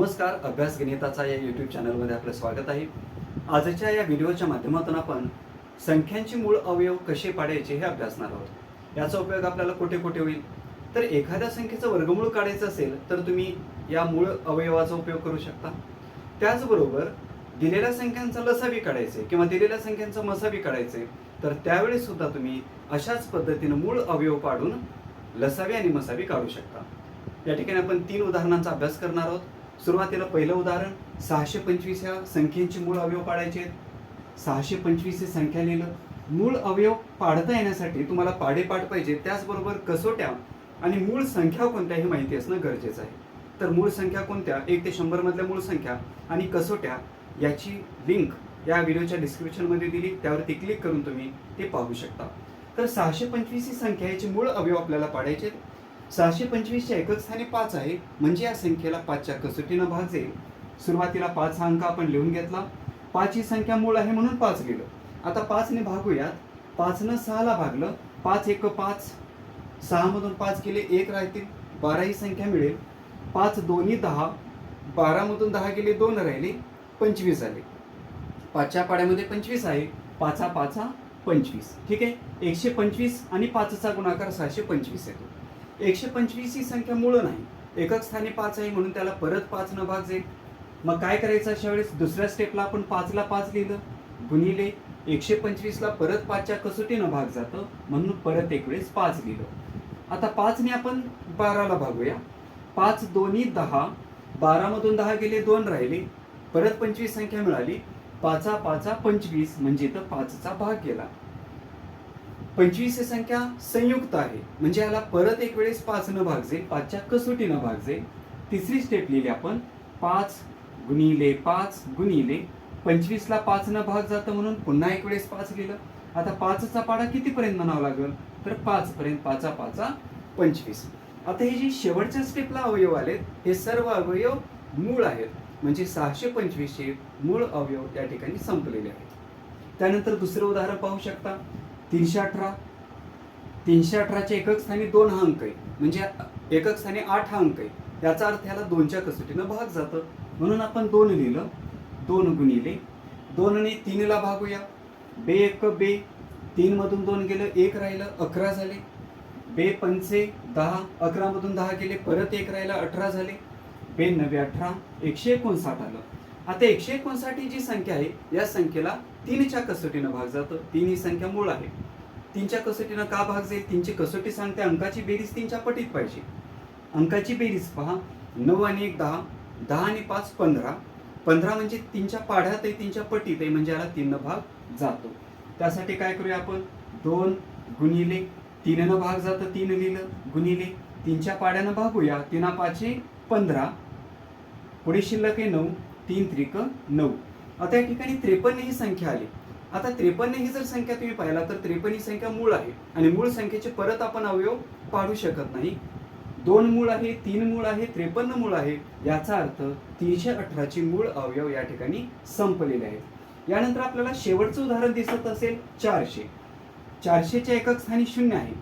नमस्कार अभ्यास गणिताचा या यूट्यूब चॅनलमध्ये आपलं स्वागत आहे. आजच्या या व्हिडिओच्या माध्यमातून आपण संख्यांची मूळ अवयव कसे पाडायचे हे अभ्यासणार आहोत. याचा उपयोग आपल्याला कुठे कुठे होईल? तर एखाद्या संख्येचं वर्गमूळ काढायचं असेल तर तुम्ही या मूळ अवयवाचा उपयोग करू शकता. त्याचबरोबर दिलेल्या संख्यांचा लसावी काढायचे किंवा दिलेल्या संख्यांचा मसावी काढायचे तर त्यावेळी सुद्धा तुम्ही अशाच पद्धतीनं मूळ अवयव पाडून लसावी आणि मसावी काढू शकता. या ठिकाणी आपण तीन उदाहरणांचा अभ्यास करणार आहोत. सुरुवातीला पहिलं उदाहरण सहाशे पंचवीस या संख्येचे मूळ अवयव पाडायचे आहेत. सहाशे पंचवीस हे संख्या लिहिलं. मूळ अवयव पाडता येण्यासाठी तुम्हाला पाडेपाठ पाहिजे. त्याचबरोबर कसोट्या आणि मूळ संख्या कोणत्या हे माहिती असणं गरजेचं आहे. तर मूळ संख्या कोणत्या? एक ते शंभरमधल्या मूळ संख्या आणि कसोट्या याची लिंक या व्हिडिओच्या डिस्क्रिप्शनमध्ये दिली. त्यावरती क्लिक करून तुम्ही ते पाहू शकता. तर सहाशे पंचवीस ही संख्या याचे मूळ अवयव आपल्याला पाडायचे आहेत. सहाशे पंचवीसच्या एकच स्थानी पाच आहे. म्हणजे या संख्येला पाचच्या कसोटीनं भाग सुरुवातीला पाच हा अंक आपण लिहून घेतला. पाच ही संख्या मूळ आहे म्हणून पाच लिहिलं आता पाचने भागूयात. पाचनं सहाला भागलं. पाच एक पाच. सहामधून पाच गेले एक राहतील. बारा ही संख्या मिळेल. पाच दोन्ही दहा. बारामधून दहा गेले दोन राहिले. पंचवीस आले पाचच्या पाड्यामध्ये पंचवीस आहे. पाचा पाचा पंचवीस. ठीक आहे? एकशे पंचवीस आणि पाचचा गुणाकार सहाशे पंचवीस येतो. एकशे पंचवीस ही संख्या मूळ नाही. एकक स्थानी पाच आहे म्हणून त्याला परत पाच न भाग जाईल. मग काय करायचं अशा वेळेस? दुसऱ्या स्टेपला आपण पाचला पाच लिहिलं. गुणिले एकशे पंचवीसला परत पाचच्या कसोटीनं भाग जातं. म्हणून परत एक वेळेस पाच लिहिलं. आता पाचने आपण बाराला भागूया. पाच दोन्ही दहा. बारामधून दहा गेले दोन राहिले. परत पंचवीस संख्या मिळाली. पाचा पाचा पंचवीस. म्हणजे तर पाचचा भाग गेला. पंचवीस ही संख्या संयुक्त आहे. म्हणजे याला परत एक वेळेस पाच न भाग जाईल पाचच्या कसोटीनं भाग जाईल तिसरी स्टेप लिहिली आपण. पाच गुणिले पाच गुणिले पंचवीसला पाच न भाग जातं म्हणून पुन्हा एक वेळेस पाच लिहिलं. आता पाचचा पाडा कितीपर्यंत म्हणावा लागेल? तर पाच पर्यंत पाचा पाचा पंचवीस. आता हे जे शेवटच्या स्टेपला अवयव आलेत हे सर्व अवयव मूळ आहेत. म्हणजे सहाशे पंचवीसचे मूळ अवयव त्या ठिकाणी संपलेले आहेत. त्यानंतर दुसरं उदाहरण पाहू शकता. तीनशे अठरा. तीनशे अठराच्या एकक स्थानी दोन हा अंक आहे. म्हणजे एकक स्थानी आठ हा अंक आहे. याचा अर्थ ह्याला दोनच्या कसोटीनं भाग जातं. म्हणून आपण दोन लिहिलं. दोन गुणिले. दोनने तीनला भागूया. बे एक बे. तीनमधून दोन गेलं एक राहिलं अकरा झाले. बे पंचे दहा. अकरामधून दहा गेले परत एक राहिलं अठरा झाले. बे नवे अठरा. एकशे एकोणसाठ आलं. आता एकशे एकोणसाठी जी संख्या आहे या संख्येला तीनच्या कसोटीनं भाग जातो. तीन ही संख्या मूळ आहे. तीनच्या कसोटीनं का भाग जाईल? तीनची कसोटी सांगते अंकाची बेरीज तीनच्या पटीत पाहिजे. अंकाची बेरीज पहा. नऊ आणि एक दहा. दहा आणि पाच पंधरा. पंधरा म्हणजे तीनच्या पाढ्यात आहे तीनच्या पटीत आहे म्हणजे याला तीननं भाग जातो. त्यासाठी काय करूया आपण? दोन गुणिले तीननं भाग जातं तीन लिहिलं. गुणिले तीनच्या पाड्यानं भागूया. तीना पाचशे पंधरा. पुढे शिल्लक आहे नऊ. तीन त्रिक नऊ. आता या ठिकाणी त्रेपन्न ही संख्या आली. आता त्रेपन्न ही जर संख्या तुम्ही पाहिला तर त्रेपन्न ही संख्या मूळ आहे. आणि मूळ संख्येचे परत आपण अवयव पाडू शकत नाही. दोन मूळ आहे तीन मूळ आहे त्रेपन्न मूळ आहे. याचा अर्थ तीनशे अठराची मूळ अवयव या ठिकाणी संपलेले आहेत. यानंतर आपल्याला शेवटचं उदाहरण दिसत असेल चारशे. चारशेच्या एकक स्थानी शून्य आहे.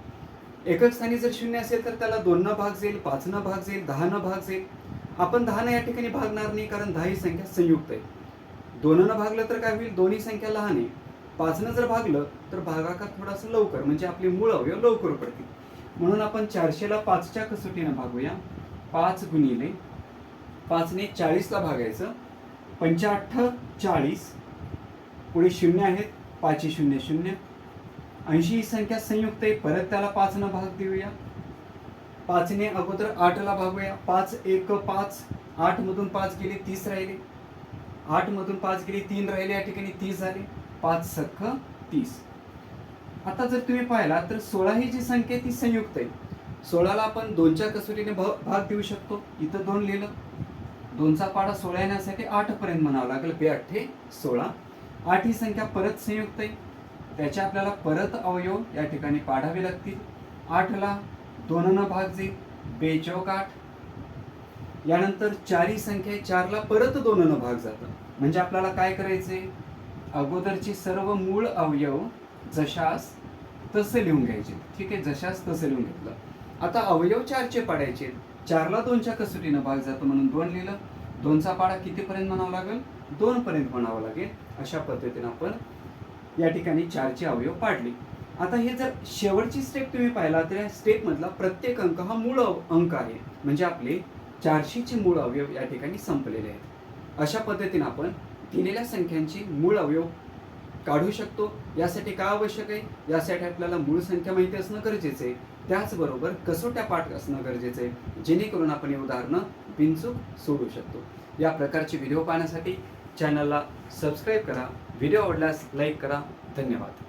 एकक स्थानी जर शून्य असेल तर त्याला दोन न भाग जाईल पाच न भाग जाईल दहा न भाग जाईल आपण दहा या ठिकाणी भागणार नाही कारण दहा ही संख्या संयुक्त आहे. दोनानं भागलं तर काय होईल? दोन्ही संख्या लहान आहे. पाचनं जर भागलं तर भागाकार थोडासा लवकर म्हणजे आपली मूळ अवयव लवकर पडतील म्हणून आपण चारशेला पाचच्या कसोटीनं भागूया. पाच गुणिले पाचने चाळीसला भागायचं. पंचाअठ्ठ चाळीस पुढे शून्य आहेत पाचशे शून्य शून्य. ऐंशी ही संख्या संयुक्त आहे परत त्याला पाचनं भाग देऊया. पाचने अगोदर आठला भागूया. पाच एक पाच. आठमधून पाच गेले तीस राहिले. आठमधून पाच गेले तीन राहिले. या ठिकाणी तीस झाले. पाच सख्ख तीस. आता जर तुम्ही पाहिला तर सोळा ही जी संख्या आहे ती संयुक्त आहे. सोळाला आपण दोनच्या कसोटीने भ भाग देऊ शकतो. इथं दोन लिहिलं. दोनचा पाडा सोळा येण्यासाठी आठपर्यंत म्हणावं लागेल. बे अठ्ठे सोळा. आठ ही संख्या परत संयुक्त आहे. त्याचे आपल्याला परत अवयव या ठिकाणी पाडावे लागतील. आठला दोननं भाग जे बेचौक आठ यानंतर चारी संख्या चारला परत दोननं भाग जातं. म्हणजे आपल्याला काय करायचंय? अगोदरचे सर्व मूळ अवयव जशास तसे लिहून घ्यायचे. ठीक आहे जशास तसे लिहून घेतलं. आता अवयव चारचे पाडायचे. चारला दोनच्या कसोटीनं भाग जातो म्हणून दोन लिहिलं. दोनचा पाडा कितीपर्यंत म्हणावा लागेल? दोनपर्यंत म्हणावं लागेल. अशा पद्धतीने आपण या ठिकाणी चारचे अवयव पाडले. आता हे जर शेवटची स्टेप तुम्ही पाहिला तर या स्टेपमधला प्रत्येक अंक हा मूळ अव- अंक आहे. म्हणजे आपले चारशेचे मूळ अवयव या ठिकाणी संपलेले आहेत. अशा पद्धतीने आपण दिलेल्या संख्यांची मूळ अवयव काढू शकतो. यासाठी काय आवश्यक आहे? यासाठी आपल्याला मूळ संख्या माहिती असणं गरजेचं आहे. त्याचबरोबर कसोट्या पाठ असणं गरजेचं आहे. जेणेकरून आपण हे उदाहरणं बिनचूक सोडू शकतो. या प्रकारचे व्हिडिओ पाहण्यासाठी चॅनलला सबस्क्राईब करा. व्हिडिओ आवडल्यास लाईक करा. धन्यवाद.